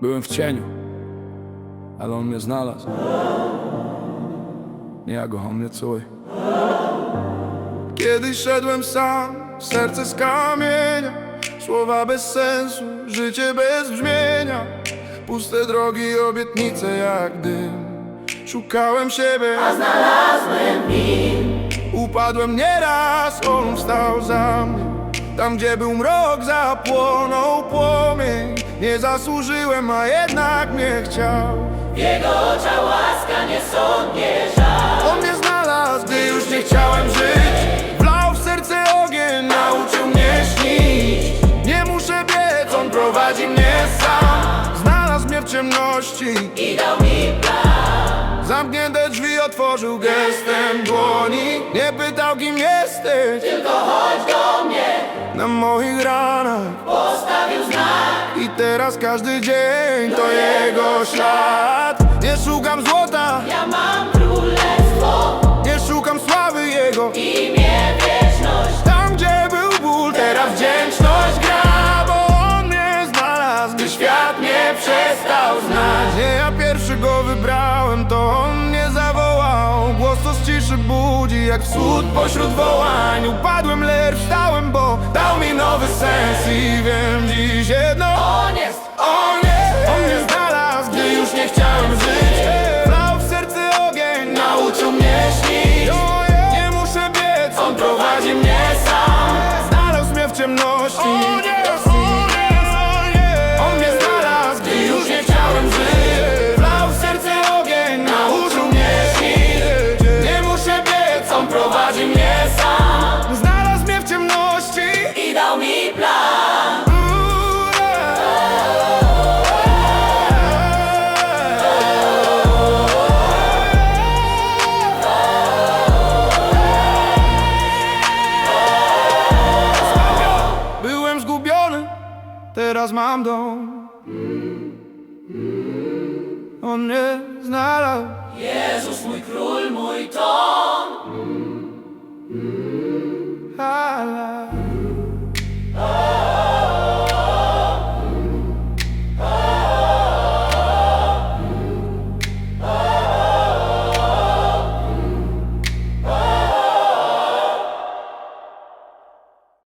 Byłem w cieniu, ale on mnie znalazł. Nie ja go, on mnie czuj. Kiedyś szedłem sam, serce z kamienia Słowa bez sensu, życie bez brzmienia. Puste drogi, obietnice jak dym. Szukałem siebie, a znalazłem nim. Upadłem nieraz, on wstał za mnie Tam gdzie był mrok, zapłonął płomień. Nie zasłużyłem, a jednak mnie chciał. Jego oczach łaska niesądnie żal. On mnie znalazł, gdy już nie chciałem żyć. Wlał w serce ogień, nauczył mnie śnić. Nie muszę biec, on prowadzi mnie sam. Znalazł mnie w ciemności. I dał mi plan. Zamknięte drzwi otworzył gestem dłoni. Nie pytał kim jesteś. Tylko chodź do mnie, Na moich ranach. Postawił znak. I teraz każdy dzień to jego ślad. Nie szukam złota, Ja mam królestwo, nie szukam sławy jego. Imię wieczność. Tam gdzie był ból, teraz wdzięczność budzi, jak wschód pośród wołań. Upadłem, lecz wstałem, bo dał mi nowy sens. I wiem dziś jedno. On jest, on jest, on mnie znalazł, gdy już nie chciałem żyć. Wlał w serce ogień, nauczył mnie śnić. Nie muszę biec, on prowadzi mnie sam. Znalazł mnie w ciemności teraz mam dom. On mnie znalazł. Jezus mój król, mój dom. Hala.